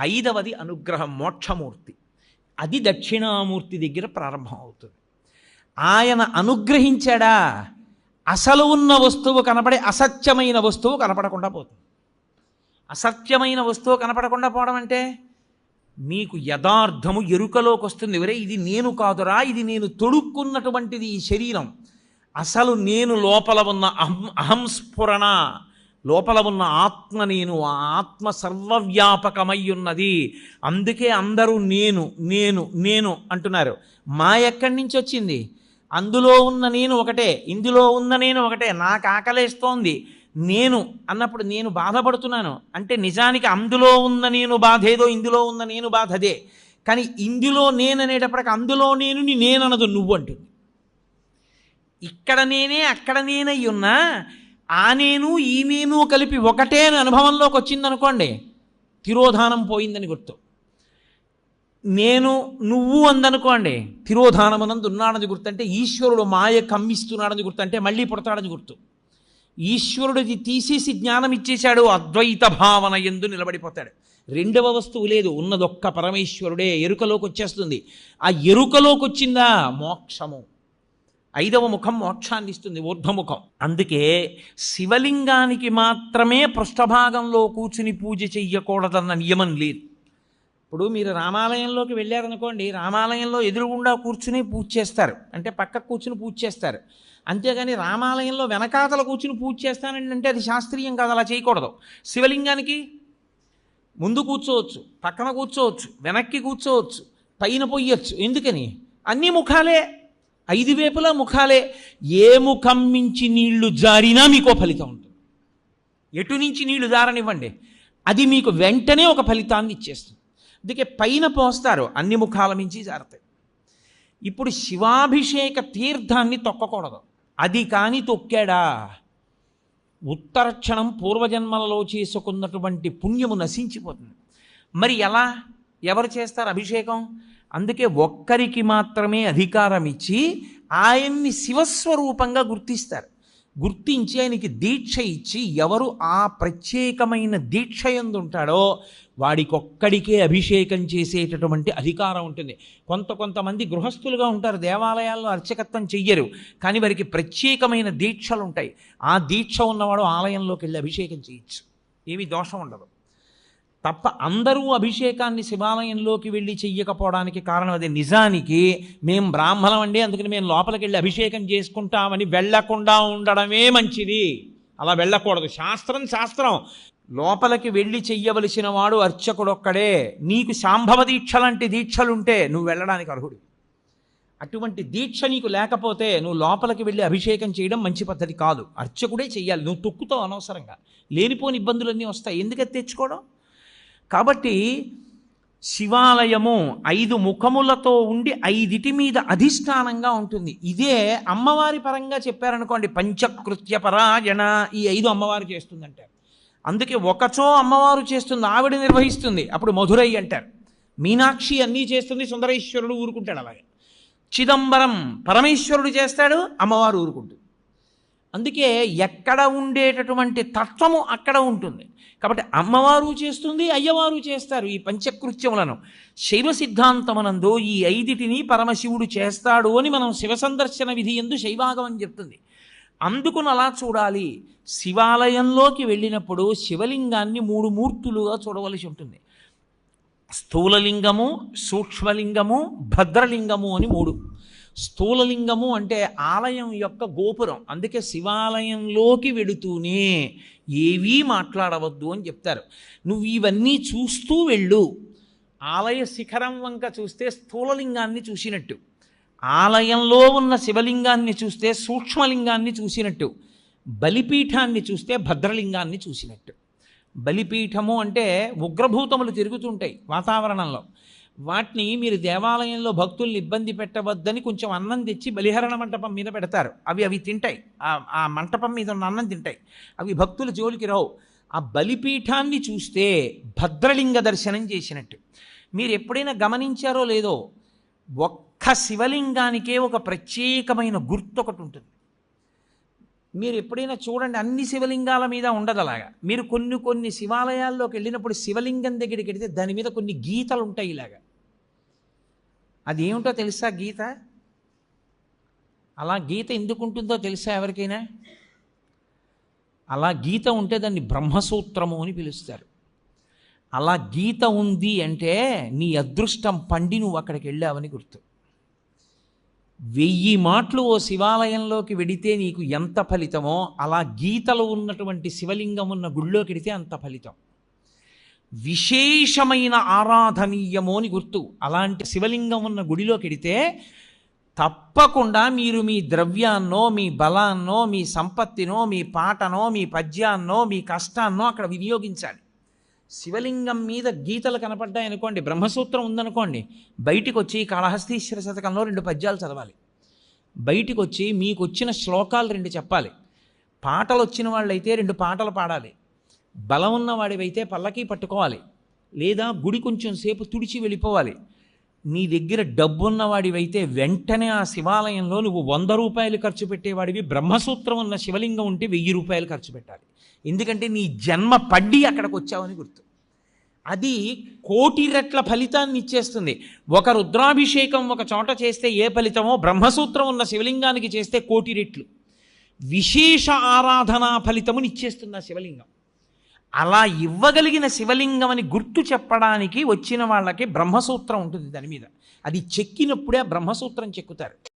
ఐదవది అనుగ్రహం మోక్షమూర్తి. అది దక్షిణామూర్తి దగ్గర ప్రారంభం అవుతుంది ఆయన అనుగ్రహించాడా? అసలు ఉన్న వస్తువు కనపడే అసత్యమైన వస్తువు కనపడకుండా పోతుంది. అసత్యమైన వస్తువు కనపడకుండా పోవడం అంటే మీకు యథార్థము ఎరుకలోకి వస్తుంది ఎవరే ఇది నేను కాదురా ఇది నేను తొడుక్కున్నటువంటిది ఈ శరీరం. అసలు నేను లోపల ఉన్న అహం అహంస్ఫురణ లోపల ఉన్న ఆత్మ నేను ఆ ఆత్మ సర్వవ్యాపకమై ఉన్నది అందుకే అందరూ నేను నేను నేను అంటున్నారు. మా ఎక్కడి నుంచి వచ్చింది? అందులో ఉన్న నేను ఒకటే ఇందులో ఉన్న నేను ఒకటే నాకు ఆకలేస్తోంది. నేను అన్నప్పుడు నేను బాధపడుతున్నాను. అంటే నిజానికి అందులో ఉన్న నేను బాధ ఏదో ఇందులో ఉన్న నేను బాధ అదే కానీ ఇందులో నేననేటప్పటికి అందులో నేను నేననదు నువ్వు అంటుంది. ఇక్కడ నేనే అక్కడ నేనయ్యున్నా ఆ నేను ఈ నేను కలిపి ఒకటే అని అనుభవంలోకి వచ్చిందనుకోండి తిరోధానం పోయిందని గుర్తు. నేను నువ్వు అందనుకోండి తిరోధానమునందు ఉన్నాడని గుర్తు అంటే ఈశ్వరుడు మాయ కమ్మిస్తున్నాడని గుర్తు అంటే మళ్ళీ పుడతాడని గుర్తు. ఈశ్వరుడిది తీసేసి జ్ఞానం ఇచ్చేశాడు అద్వైత భావన ఎందు నిలబడిపోతాడు. రెండవ వస్తువు లేదు ఉన్నదొక్క పరమేశ్వరుడే ఎరుకలోకి వచ్చేస్తుంది. ఆ ఎరుకలోకి వచ్చిందా? మోక్షము. ఐదవ ముఖం మోక్షాన్ని ఇస్తుంది ఊర్ధ్వముఖం. అందుకే శివలింగానికి మాత్రమే పృష్ఠభాగంలో కూర్చుని పూజ చెయ్యకూడదన్న నియమం లేదు. ఇప్పుడు మీరు రామాలయంలోకి వెళ్ళారనుకోండి రామాలయంలో ఎదురుగుండా కూర్చుని పూజ చేస్తారు. అంటే పక్క కూర్చుని పూజ చేస్తారు. అంతేగాని రామాలయంలో వెనకాతల కూర్చుని పూజ చేస్తానండి అంటే అది శాస్త్రీయం కాదు అలా చేయకూడదు. శివలింగానికి ముందు కూర్చోవచ్చు పక్కన కూర్చోవచ్చు వెనక్కి కూర్చోవచ్చు పైన పొయ్యొచ్చు ఎందుకని? అన్ని ముఖాలే ఐదు వేపులా ముఖాలే. ఏ ముఖం మించి నీళ్ళు జారినా మీకో ఫలితం ఉంటుంది. ఎటు నుంచి నీళ్ళు జారనివ్వండి. అది మీకు వెంటనే ఒక ఫలితాన్ని ఇచ్చేస్తుంది. అందుకే పైన పోస్తారు అన్ని ముఖాల మించి జారుతాయి. ఇప్పుడు శివాభిషేక తీర్థాన్ని తొక్కకూడదు. అది కానీ తొక్కాడా? ఉత్తరక్షణం పూర్వజన్మలలో చేసుకున్నటువంటి పుణ్యము నశించిపోతుంది. మరి ఎలా? ఎవరు చేస్తారు అభిషేకం? అందుకే ఒక్కరికి మాత్రమే అధికారం ఇచ్చి ఆయన్ని శివస్వరూపంగా గుర్తిస్తారు. గుర్తించి ఆయనకి దీక్ష ఇచ్చి ఎవరు ఆ ప్రత్యేకమైన దీక్ష ఎందు ఉంటాడో వాడికొక్కడికే అభిషేకం చేసేటటువంటి అధికారం ఉంటుంది. కొంత కొంతమంది గృహస్థులుగా ఉంటారు దేవాలయాల్లో అర్చకత్వం చెయ్యరు కానీ వారికి ప్రత్యేకమైన దీక్షలు ఉంటాయి ఆ దీక్ష ఉన్నవాడు ఆలయంలోకి వెళ్ళి అభిషేకం చేయొచ్చు. ఏమీ దోషం ఉండదు. తప్ప అందరూ అభిషేకాన్ని శివాలయంలోకి వెళ్ళి చెయ్యకపోవడానికి కారణం అదే. నిజానికి మేము బ్రాహ్మణం అండి అందుకని మేము లోపలికి వెళ్ళి అభిషేకం చేసుకుంటామని వెళ్ళకుండా ఉండడమే మంచిది. అలా వెళ్ళకూడదు. శాస్త్రం శాస్త్రం. లోపలికి వెళ్ళి చెయ్యవలసిన వాడు అర్చకుడొక్కడే. నీకు శాంభవ దీక్ష లాంటి దీక్షలుంటే నువ్వు వెళ్ళడానికి అర్హుడు. అటువంటి దీక్ష నీకు లేకపోతే నువ్వు లోపలికి వెళ్ళి అభిషేకం చేయడం మంచి పద్ధతి కాదు. అర్చకుడే చెయ్యాలి. నువ్వు తొక్కుతావు అనవసరంగా. లేనిపోని ఇబ్బందులన్నీ వస్తాయి. ఎందుకని తెచ్చుకోవడం? కాబట్టి శివాలయము ఐదు ముఖములతో ఉండి ఐదిటి మీద అధిష్టానంగా ఉంటుంది. ఇదే అమ్మవారి పరంగా చెప్పారనుకోండి పంచకృత్య పరాయణ ఈ ఐదు అమ్మవారు చేస్తుందంటే. అందుకే ఒకచో అమ్మవారు చేస్తుంది ఆవిడ నిర్వహిస్తుంది అప్పుడు మధురై అంటారు. మీనాక్షి అన్నీ చేస్తుంది సుందరేశ్వరుడు ఊరుకుంటాడు అలాగే. చిదంబరం పరమేశ్వరుడు చేస్తాడు అమ్మవారు ఊరుకుంటుంది. అందుకే ఎక్కడ ఉండేటటువంటి తత్వము అక్కడ ఉంటుంది. కాబట్టి అమ్మవారు చేస్తుంది అయ్యవారు చేస్తారు ఈ పంచకృత్యములను. శైవ సిద్ధాంతమునందు ఈ ఐదిటిని పరమశివుడు చేస్తాడు అని మనం శివ సందర్శన విధి ఎందు శైవాగమని చెప్తుంది. అందుకుని అలా చూడాలి. శివాలయంలోకి వెళ్ళినప్పుడు శివలింగాన్ని మూడు మూర్తులుగా చూడవలసి ఉంటుంది. స్థూలలింగము సూక్ష్మలింగము భద్రలింగము అని మూడు. స్థూలలింగము అంటే ఆలయం యొక్క గోపురం. అందుకే శివాలయంలోకి వెడుతూనే ఏవీ మాట్లాడవద్దు అని చెప్తారు. నువ్వు ఇవన్నీ చూస్తూ వెళ్ళు. ఆలయ శిఖరం వంక చూస్తే స్థూలలింగాన్ని చూసినట్టు. ఆలయంలో ఉన్న శివలింగాన్ని చూస్తే సూక్ష్మలింగాన్ని చూసినట్టు. బలిపీఠాన్ని చూస్తే భద్రలింగాన్ని చూసినట్టు. బలిపీఠము అంటే ఉగ్రభూతములు తిరుగుతుంటాయి వాతావరణంలో. వాటిని మీరు దేవాలయంలో భక్తుల్ని ఇబ్బంది పెట్టవద్దని కొంచెం అన్నం తెచ్చి బలిహరణ మంటపం మీద పెడతారు. అవి అవి తింటాయి. ఆ- ఆ మంటపం మీద ఉన్న అన్నం తింటాయి. అవి భక్తుల జోలికి రావు. ఆ బలిపీఠాన్ని చూస్తే భద్రలింగ దర్శనం చేసినట్టు. మీరు ఎప్పుడైనా గమనించారో లేదో ఒక్క శివలింగానికే ఒక ప్రత్యేకమైన గుర్తు ఒకటి ఉంటుంది. మీరు ఎప్పుడైనా చూడండి అన్ని శివలింగాల మీద ఉండదు అలాగా. మీరు కొన్ని కొన్ని శివాలయాల్లోకి వెళ్ళినప్పుడు శివలింగం దగ్గరికి వెడితే దాని మీద కొన్ని గీతలు ఉంటాయి ఇలాగా. అది ఏమిటో తెలుసా గీత? అలా గీత ఎందుకు ఉంటుందో తెలుసా ఎవరికైనా? అలా గీత ఉంటే దాన్ని బ్రహ్మసూత్రము అని పిలుస్తారు. అలా గీత ఉంది అంటే నీ అదృష్టం పండి నువ్వు అక్కడికి వెళ్ళావని గుర్తు. వెయ్యి మాటలు ఓ శివాలయంలోకి వెడితే నీకు ఎంత ఫలితమో అలా గీతలు ఉన్నటువంటి శివలింగం ఉన్న గుళ్ళోకి వెడితే అంత ఫలితం. విశేషమైన ఆరాధనీయము అని గుర్తు. అలాంటి శివలింగం ఉన్న గుడిలోకి వెడితే తప్పకుండా మీరు మీ ద్రవ్యాన్నో మీ బలాన్నో మీ సంపత్తినో మీ పాటనో మీ పద్యాన్నో మీ కష్టాన్నో అక్కడ వినియోగించాలి. శివలింగం మీద గీతలు కనపడ్డాయనుకోండి బ్రహ్మసూత్రం ఉందనుకోండి బయటికి వచ్చి కాళహస్తీశ్వర శతకంలో రెండు పద్యాలు చదవాలి. బయటికి వచ్చి మీకు వచ్చిన శ్లోకాలు రెండు చెప్పాలి. పాటలు వచ్చిన వాళ్ళైతే రెండు పాటలు పాడాలి. బలం ఉన్నవాడివైతే పల్లకి పట్టుకోవాలి. లేదా గుడి కొంచెం సేపు తుడిచి వెళ్ళిపోవాలి. నీ దగ్గర డబ్బున్నవాడివైతే వెంటనే ఆ శివాలయంలో నువ్వు వంద రూపాయలు ఖర్చు పెట్టేవాడివి. బ్రహ్మసూత్రం ఉన్న శివలింగం ఉంటే వెయ్యి రూపాయలు ఖర్చు పెట్టాలి. ఎందుకంటే నీ జన్మ పడ్డి అక్కడికి వచ్చావని గుర్తు. అది కోటి రెట్ల ఫలితాన్ని ఇచ్చేస్తుంది. ఒక రుద్రాభిషేకం ఒక చోట చేస్తే ఏ ఫలితమో బ్రహ్మసూత్రం ఉన్న శివలింగానికి చేస్తే కోటి రెట్లు. విశేష ఆరాధనా ఫలితమునిచ్చేస్తుంది ఆ శివలింగం. అలా ఇవ్వగలిగిన శివలింగం అని గుర్తు చెప్పడానికి వచ్చిన వాళ్ళకి బ్రహ్మసూత్రం ఉంటుంది దాని మీద. అది చెక్కినప్పుడే ఆ బ్రహ్మసూత్రం చెక్కుతారు.